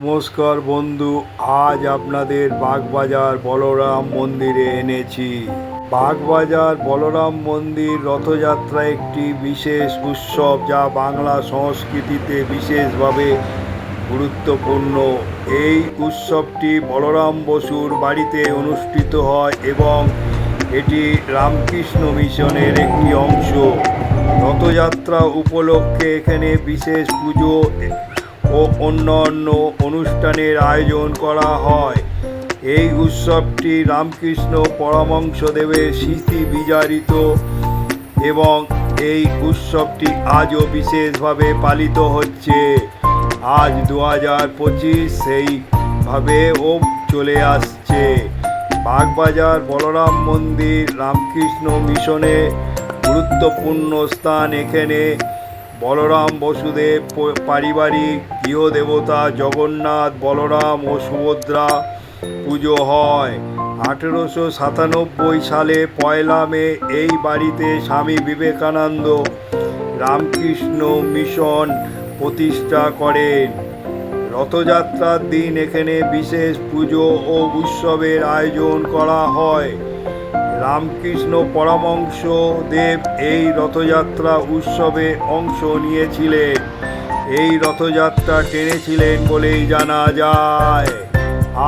নমস্কার বন্ধু, আজ আপনাদের বাগবাজার বলরাম মন্দিরে এনেছি। বাগবাজার বলরাম মন্দির রথযাত্রা একটি বিশেষ উৎসব যা বাংলা সংস্কৃতিতে বিশেষভাবে গুরুত্বপূর্ণ। এই উৎসবটি বলরাম বসুর বাড়িতে অনুষ্ঠিত হয় এবং এটি রামকৃষ্ণ মিশনের একটি অংশ। রথযাত্রা উপলক্ষে এখানে বিশেষ পুজো ও অন্যান্য অনুষ্ঠানের আয়োজন করা হয়। এই উৎসবটি রামকৃষ্ণ পরমংশদেবের স্মৃতি বিজারিত এবং এই উৎসবটি আজও বিশেষভাবে পালিত হচ্ছে। আজ দু হাজার পঁচিশ সেইভাবেও চলে আসছে। বাগবাজার বলরাম মন্দির রামকৃষ্ণ মিশনে গুরুত্বপূর্ণ স্থান এখানে বলরাম বসুদেব, পারিবারিক, গৃহদেবতা, জগন্নাথ, বলরাম ও সুভদ্রা, পুজো হয়। আঠেরোশো সাতানব্বই সালে পয়লা মে এই বাড়িতে স্বামী বিবেকানন্দ রামকৃষ্ণ মিশন প্রতিষ্ঠা করেন। রথযাত্রার দিন এখানে বিশেষ পুজো ও উৎসবের আয়োজন করা হয়। রামকৃষ্ণ পরমংশ দেব এই রথযাত্রা উৎসবে অংশ নিয়েছিলেন। এই রথযাত্রা টেনেছিলেন বলেই জানা যায়।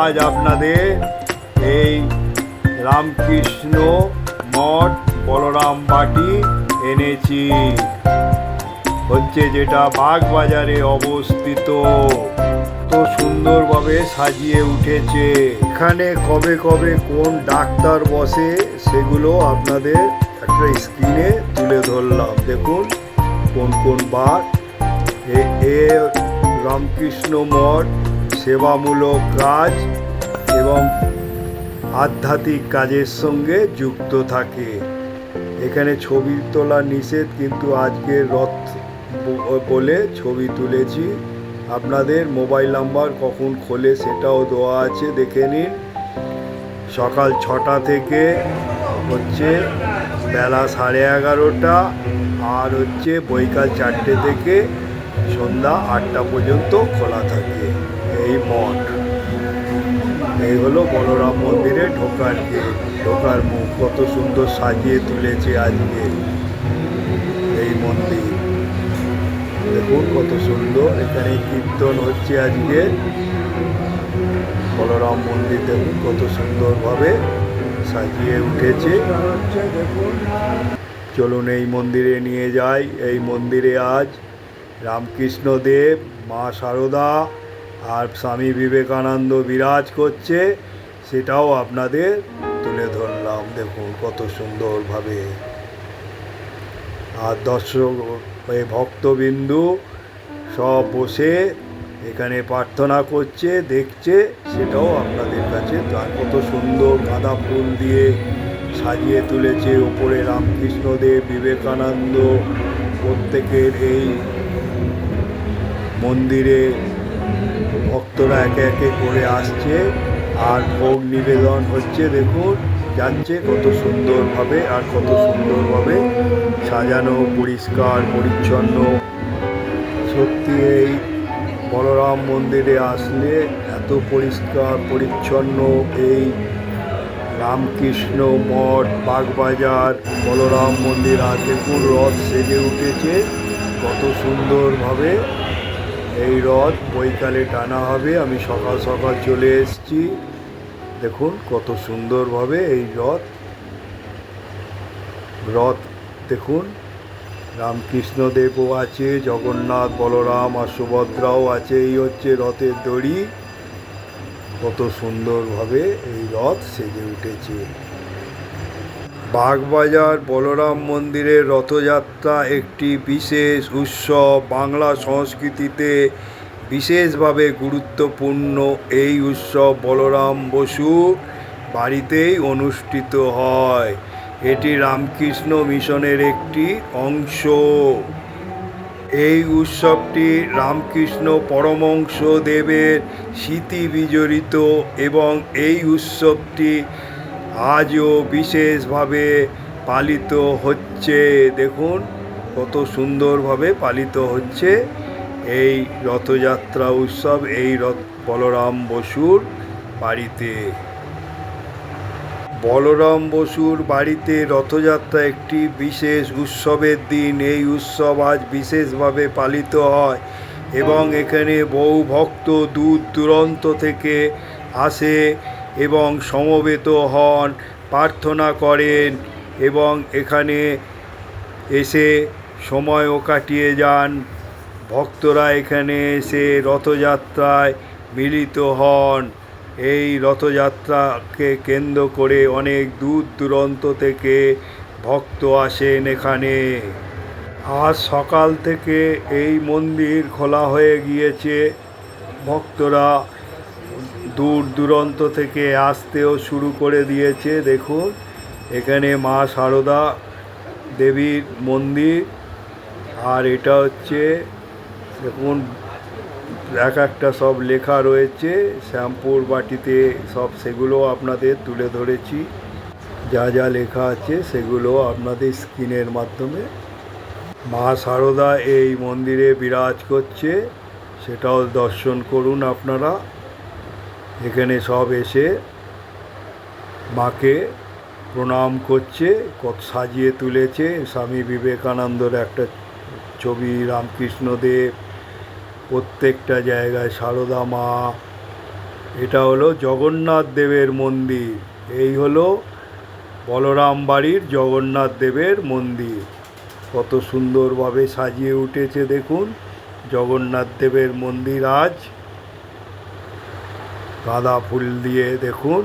আজ আপনাদের এই রামকৃষ্ণ মঠ, বলরাম বাটি এনেছি। হচ্ছে যেটা বাগবাজারে অবস্থিত। সুন্দরভাবে সাজিয়ে উঠেছে। এখানে কবে কবে কোন ডাক্তার বসে সেগুলো আপনাদের একটা স্ক্রিনে তুলে ধরলাম। দেখুন, কোন কোন বার। এ রামকৃষ্ণ মঠ, সেবামূলক কাজ এবং আধ্যাত্মিক কাজের সঙ্গে যুক্ত থাকে। এখানে ছবি তোলা নিষেধ, কিন্তু আজকে রথ বলে ছবি তুলেছি। আপনাদের মোবাইল নাম্বার কখন খোলে সেটাও দেওয়া আছে, দেখে নিন। সকাল ছটা থেকে হচ্ছে বেলা সাড়ে এগারোটা আর হচ্ছে বৈকাল চারটে থেকে সন্ধ্যা আটটা পর্যন্ত খোলা থাকে এই মঠ। এই হলো বলরাম মন্দিরে ঢোকার গেট। ঢোকার মুখ কত সুন্দর সাজিয়ে তুলেছে আজকে এই মন্দির। দেখুন কত সুন্দর, এখানে কীর্তন হচ্ছে আজকে। বলরাম মন্দির দেখুন কত সুন্দরভাবে সাজিয়ে উঠেছে। চলুন এই মন্দিরে নিয়ে যাই। এই মন্দিরে আজ রামকৃষ্ণ দেব মা সারদা আর স্বামী বিবেকানন্দ বিরাজ করছে। সেটাও আপনাদের তুলে ধরলাম। দেখুন কত সুন্দরভাবে। আর দর্শক এই ভক্তবিন্দু সব বসে এখানে প্রার্থনা করছে, দেখছে, সেটাও আপনাদের কাছে তার কত সুন্দর গাঁদা ফুল দিয়ে সাজিয়ে তুলেছে ওপরে রামকৃষ্ণদেব, বিবেকানন্দ, প্রত্যেকের এই মন্দিরে ভক্তরা একে একে করে আসছে। আর ভোগ নিবেদন হচ্ছে, দেখুন যাচ্ছে, কত সুন্দরভাবে আর কত সুন্দরভাবে সাজানো, পরিষ্কার, পরিচ্ছন্ন। সত্যি এই বলরাম মন্দিরে আসলে এত পরিষ্কার, পরিচ্ছন্ন এই রামকৃষ্ণ মঠ, বাগবাজার, বলরাম মন্দির আর দেখুন রথ সেজে উঠেছে। কত সুন্দরভাবে এই রথ বৈকালে টানা হবে। আমি সকাল সকাল চলে এসেছি। দেখুন, কত সুন্দরভাবে এই রথ রথ দেখুন। রামকৃষ্ণদেবও আছে, জগন্নাথ, বলরাম, আর সুভদ্রাও আছে। এই হচ্ছে রথের দড়ি। কত সুন্দরভাবে এই রথ সেজে উঠেছে। বাগবাজার বলরাম মন্দিরের রথযাত্রা একটি বিশেষ উৎসব বাংলা সংস্কৃতিতে। বিশেষভাবে গুরুত্বপূর্ণ এই উৎসব বলরাম বসু বাড়িতেই অনুষ্ঠিত হয়। এটি রামকৃষ্ণ মিশনের একটি অংশ। এই উৎসবটি রামকৃষ্ণ পরমংশ দেবের স্মৃতি বিজড়িত এবং এই উৎসবটি আজও বিশেষভাবে পালিত হচ্ছে। দেখুন কত সুন্দরভাবে পালিত হচ্ছে। এই রথযাত্রা উৎসব, এই রথ বলরাম বসুর বাড়িতে। বলরাম বসুর বাড়িতে রথযাত্রা একটি বিশেষ উৎসবের দিন। এই উৎসব আজ বিশেষভাবে পালিত হয় এবং এখানে বহু ভক্ত দূর দূরান্ত থেকে আসে এবং সমবেত হন, প্রার্থনা করেন এবং এখানে এসে সময়ও কাটিয়ে যান। ভক্তরা এখানে এসে রথযাত্রায় মিলিত হন। এই রথযাত্রাকে কেন্দ্র করে অনেক দূর দূরান্ত থেকে ভক্ত আসেন এখানে। আজ সকাল থেকে এই মন্দির খোলা হয়ে গিয়েছে। ভক্তরা দূর দূরান্ত থেকে আসতেও শুরু করে দিয়েছে। দেখুন, এখানে মা সারদা দেবীর মন্দির। আর এটা হচ্ছে দেখুন, এক একটা সব লেখা রয়েছে, শ্যাম্পুর বাটিতে সব সেগুলো আপনাদের তুলে ধরেছি। যা যা লেখা আছে সেগুলো আপনাদের স্ক্রিনের মাধ্যমে। মা সারদা এই মন্দিরে বিরাজ করছে, সেটাও দর্শন করুন আপনারা। এখানে সব এসে মাকে প্রণাম করছে, কত সাজিয়ে তুলেছে। স্বামী বিবেকানন্দর একটা ছবি, রামকৃষ্ণদেব প্রত্যেকটা জায়গায় সারদা মা। এটা হলো জগন্নাথ দেবের মন্দির। এই হলো বলরাম বাড়ির জগন্নাথ দেবের মন্দির। কত সুন্দরভাবে সাজিয়ে উঠেছে দেখুন, জগন্নাথ দেবের মন্দির আজ। গাঁদা ফুল দিয়ে দেখুন,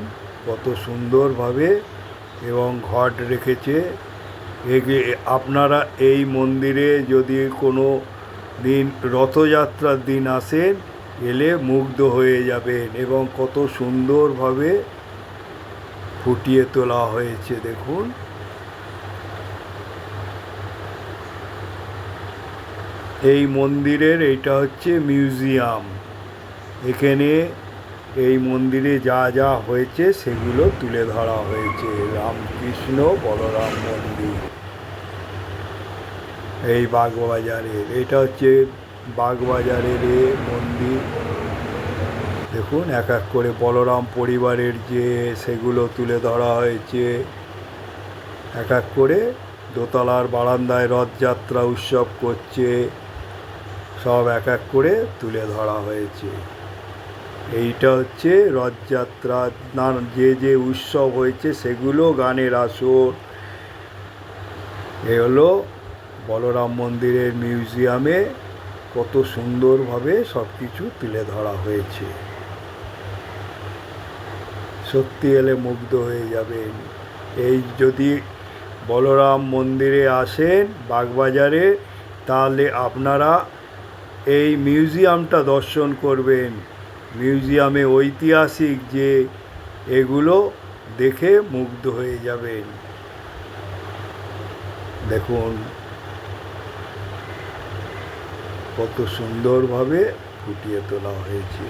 কত সুন্দরভাবে এবং ঘট রেখেছে। আপনারা এই মন্দিরে যদি কোনো দিন রথযাত্রার দিন আসেন, এলে মুগ্ধ হয়ে যাবেন এবং কত সুন্দরভাবে ফুটিয়ে তোলা হয়েছে, দেখুন। এই মন্দিরের, এইটা হচ্ছে মিউজিয়াম। এখানে এই মন্দিরে যা যা হয়েছে, সেগুলো তুলে ধরা হয়েছে। রামকৃষ্ণ বলরাম মন্দির। এই বাগবাজারের। এটা হচ্ছে বাগবাজারের এ মন্দির। দেখুন, এক এক করে বলরাম পরিবারের যে সেগুলো তুলে ধরা হয়েছে। এক এক করে দোতলার বারান্দায় রথযাত্রা উৎসব করছে। সব এক এক করে তুলে ধরা হয়েছে। এইটা হচ্ছে রথযাত্রা। না, যে যে উৎসব হয়েছে সেগুলো গানের আসর। এ হলো বলরাম মন্দিরের মিউজিয়ামে কত সুন্দরভাবে সব কিছু তুলে ধরা হয়েছে। সত্যি এলে মুগ্ধ হয়ে যাবেন। এই যদি বলরাম মন্দিরে আসেন বাগবাজারে, তাহলে আপনারা এই মিউজিয়ামটা দর্শন করবেন। মিউজিয়ামে ঐতিহাসিক যে এগুলো দেখে মুগ্ধ হয়ে যাবেন। দেখুন কত সুন্দরভাবে ফুটিয়ে তোলা হয়েছে।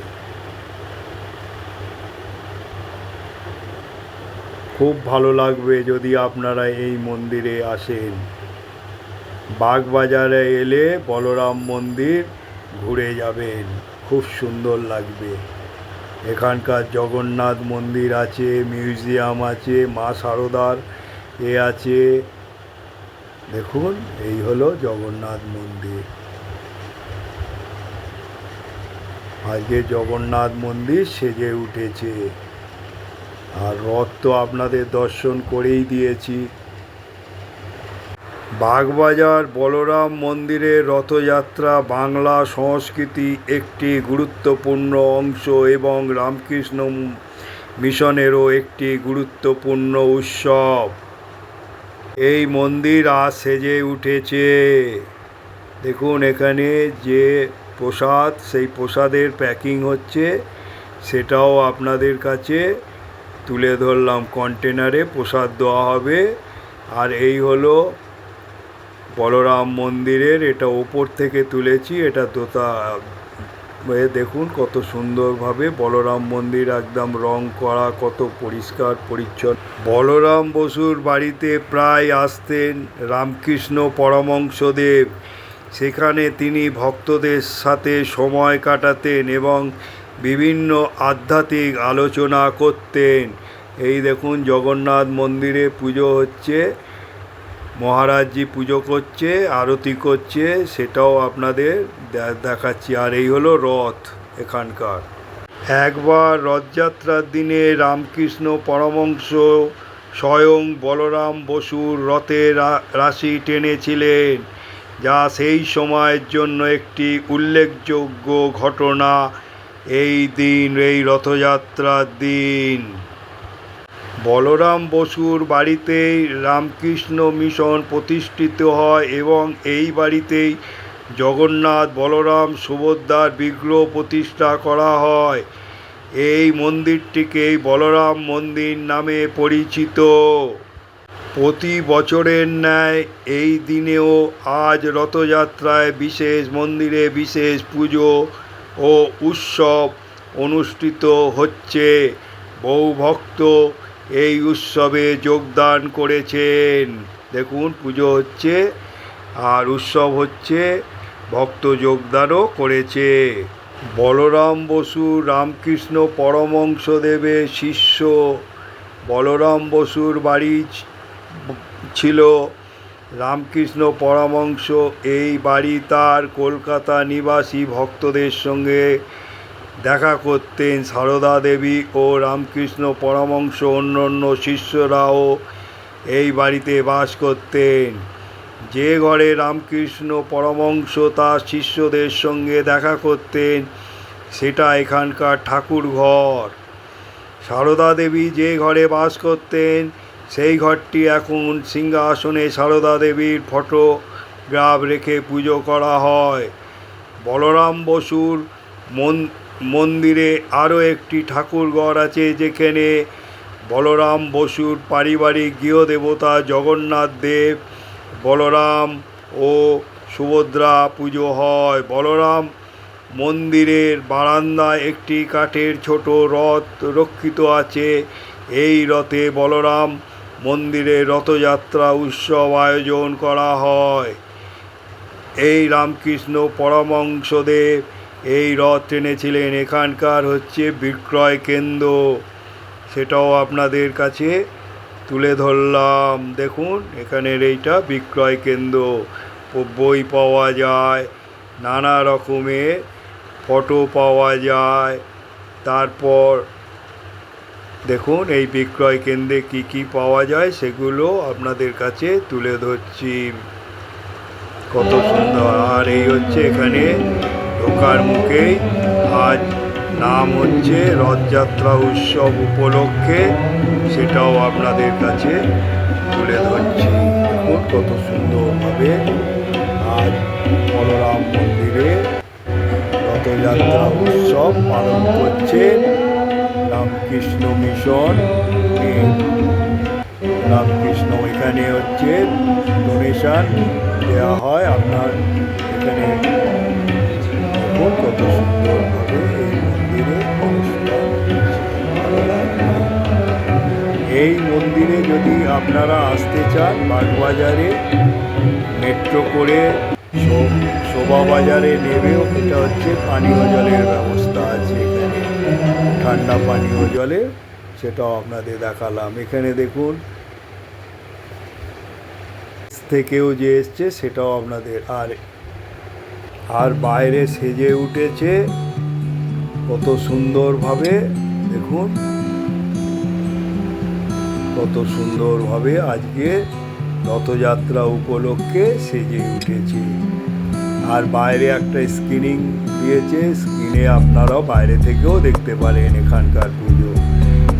খুব ভালো লাগবে যদি আপনারা এই মন্দিরে আসেন। বাগবাজারে এলে বলরাম মন্দির ঘুরে যাবেন, খুব সুন্দর লাগবে। এখানকার জগন্নাথ মন্দির আছে, মিউজিয়াম আছে, মা সারদার এ আছে। দেখুন, এই হলো জগন্নাথ মন্দির। আজকে জগন্নাথ মন্দির সেজে উঠেছে। আর রথ তো আপনাদের দর্শন করেই দিয়েছি। বাগবাজার বলরাম মন্দিরের রথযাত্রা বাংলা সংস্কৃতি একটি গুরুত্বপূর্ণ অংশ এবং রামকৃষ্ণ মিশনেরও একটি গুরুত্বপূর্ণ উৎসব। এই মন্দির আজ সেজে উঠেছে। দেখুন এখানে যে প্রসাদ, সেই প্রসাদের প্যাকিং হচ্ছে। সেটাও আপনাদের কাছে তুলে ধরলাম কন্টেনারে প্রসাদ দেওয়া হবে। আর এই হলো বলরাম মন্দিরের, এটা ওপর থেকে তুলেছি, এটা দোতা, এ দেখুন কত সুন্দরভাবে বলরাম মন্দির একদম রং করা, কত পরিষ্কার, পরিচ্ছন্ন। বলরাম বসুর বাড়িতে প্রায় আসতেন রামকৃষ্ণ পরমংশদেব সেখানে তিনি ভক্তদের সাথে সময় কাটাতেন এবং বিভিন্ন আধ্যাত্মিক আলোচনা করতেন। এই দেখুন, জগন্নাথ মন্দিরে পুজো হচ্ছে, মহারাজজি পুজো করছে, আরতি করছে, সেটাও আপনাদের দেখাচ্ছি। আর এই হলো রথ এখানকার। একবার রথযাত্রার দিনে রামকৃষ্ণ পরমংস স্বয়ং বলরাম বসুর রথে রাশি টেনেছিলেন। যা সেই সময়ের জন্য একটি উল্লেখযোগ্য ঘটনা এই দিন, এই রথযাত্রার দিন। বলরাম বসুর বাড়িতেই রামকৃষ্ণ মিশন প্রতিষ্ঠিত হয় এবং এই বাড়িতেই জগন্নাথ বলরাম সুভদ্রার বিগ্রহ প্রতিষ্ঠা করা হয়। এই মন্দিরটিকেই বলরাম মন্দির নামে পরিচিত। প্রতি বছরের ন্যায় এই দিনেও আজ রথযাত্রায় বিশেষ মন্দিরে বিশেষ পুজো ও উৎসব অনুষ্ঠিত হচ্ছে। বহু ভক্ত এই উৎসবে যোগদান করেছেন। দেখুন, পুজো হচ্ছে আর উৎসব হচ্ছে, ভক্ত যোগদানও করেছে। বলরাম বসু রামকৃষ্ণ পরমংশদেবের শিষ্য, বলরাম বসুর বাড়ি ছিল। রামকৃষ্ণ পরমংশ, এই বাড়ি তার কলকাতা নিবাসী ভক্তদের সঙ্গে দেখা করতেন সারদা দেবী ও রামকৃষ্ণ পরমংশ অন্য অন্য শিষ্যরাও এই বাড়িতে বাস করতেন। যে ঘরে রামকৃষ্ণ পরমংশ তার শিষ্যদের সঙ্গে দেখা করতেন, সেটা এখানকার ঠাকুর ঘর সারদা দেবী যে ঘরে বাস করতেন সেই ঘরটি এখন সিংহাসনে সারদা দেবীর ফটোগ্রাফ রেখে পুজো করা হয়। বলরাম বসুর মন, মন্দিরে আরও একটি ঠাকুর ঘর আছে যেখানে বলরাম বসুর পারিবারিক গৃহদেবতা জগন্নাথ দেব, বলরাম ও সুভদ্রা পুজো হয়। বলরাম মন্দিরের বারান্দায় একটি কাঠের ছোট রথ রক্ষিত আছে। এই রথে বলরাম মন্দিরে রথযাত্রা উৎসব আয়োজন করা হয়। এই রামকৃষ্ণ পরমংশদেব এই রথ টেনেছিলেন। এখানকার হচ্ছে বিক্রয় কেন্দ্র। সেটাও আপনাদের কাছে তুলে ধরলাম। দেখুন, এখানের এইটা বিক্রয় কেন্দ্র। বই পাওয়া যায়, নানা রকমের ফটো পাওয়া যায়। তারপর দেখুন, এই বিক্রয় কেন্দ্রে কি কি পাওয়া যায় সেগুলো আপনাদের কাছে তুলে ধরছি। কত সুন্দর। আর এই হচ্ছে এখানে ঢোকার মুখেই আজ নাম হচ্ছে রথযাত্রা উৎসব উপলক্ষে সেটাও আপনাদের কাছে তুলে ধরছি। দেখুন, কত সুন্দরভাবে আজ বলরাম মন্দিরে রথযাত্রা উৎসব পালন করছে। রামকৃষ্ণ মিশন। রামকৃষ্ণ এখানে হচ্ছে ডোনেশন দেওয়া হয়। আপনার এখানে কত সুন্দরভাবে এই মন্দিরে। এই মন্দিরে যদি আপনারা আসতে চান, বাগবাজারে মেট্রো করে শোভাবাজারে নেবেও, এটা হচ্ছে পানীয় জলের ব্যবস্থা আছে এখানে। ঠান্ডা পানীয় জলে, সেটাও আপনাদের দেখালাম। এখানে দেখুন, থেকেও যে এসছে, সেটাও আপনাদের, আর আর বাইরে সেজে উঠেছে, কত সুন্দরভাবে, দেখুন, কত সুন্দরভাবে আজকে রথযাত্রা উপলক্ষে সেজে উঠেছে। আর বাইরে একটা স্ক্রিনিং দিয়েছে। স্ক্রিনে আপনারাও বাইরে থেকেও দেখতে পারেন এখানকার পুজো।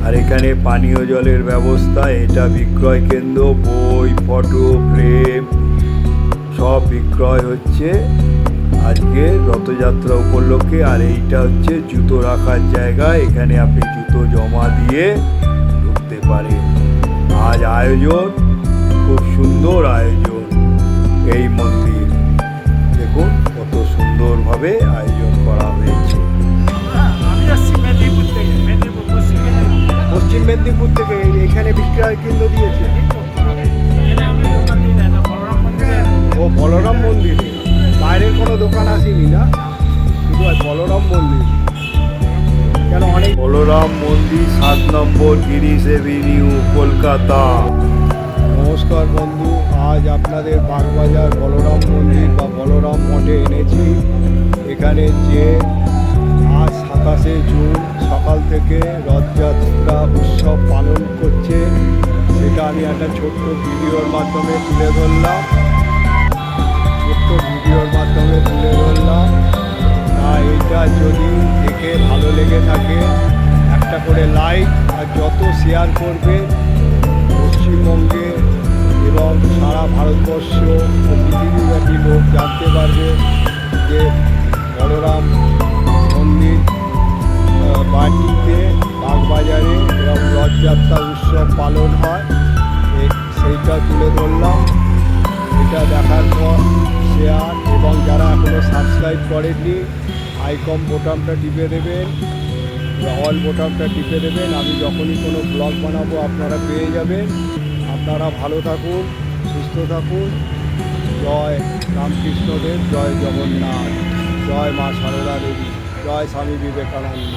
আর এখানে পানীয় জলের ব্যবস্থা, এটা বিক্রয় কেন্দ্র, বই, ফটো, ফ্রেম, সব বিক্রয় হচ্ছে আজকে রথযাত্রা উপলক্ষে। আর এইটা হচ্ছে জুতো রাখার জায়গা, এখানে আপনি জুতো জমা দিয়ে ঢুকতে পারেন। আজ আয়োজন, খুব সুন্দর আয়োজন। এই মন্দির সুন্দরভাবে আয়োজন করা হয়েছে। পশ্চিম মেদিনীপুর থেকে এখানে বিক্রয় কেন্দ্র দিয়েছে। ও বলরাম মন্দিরে। বাইরের কোনো দোকান আসেনি না? শুধু বলরাম মন্দির। কেন অনেক বলরাম মন্দির সাত নম্বর গিরিশ এভিনিউ কলকাতা। নমস্কার বন্ধু আজ আপনাদের বাগবাজার এখানে যে আজ সাতাশে জুন সকাল থেকে রথযাত্রা উৎসব পালন করছে, সেটা আমি একটা ছোট্ট ভিডিওর মাধ্যমে তুলে ধরলাম। ছোট্ট ভিডিওর মাধ্যমে তুলে ধরলাম। আর এটা যদি দেখে ভালো লেগে থাকে, একটা করে লাইক আর যত শেয়ার করবে, পশ্চিমবঙ্গে এবং সারা ভারতবর্ষ ও পৃথিবীব্যাপী লোক জানতে পারবে যে বলরাম মন্দির বাটিতে, বাগবাজারে এরকম রথযাত্রা উৎসব পালন হয়। সেইটা তুলে ধরলাম। এটা দেখার পর শেয়ার এবং যারা এখনও সাবস্ক্রাইব করেননি আইকম বোতামটা টিপে দেবেন অল বোতামটা টিপে দেবেন। আমি যখনই কোনো ব্লগ বানাবো, আপনারা পেয়ে যাবেন। আপনারা ভালো থাকুন, সুস্থ থাকুন। জয় রামকৃষ্ণদেব, জয় জগন্নাথ। জয় মা সারদা দেবী জয় স্বামী বিবেকানন্দ।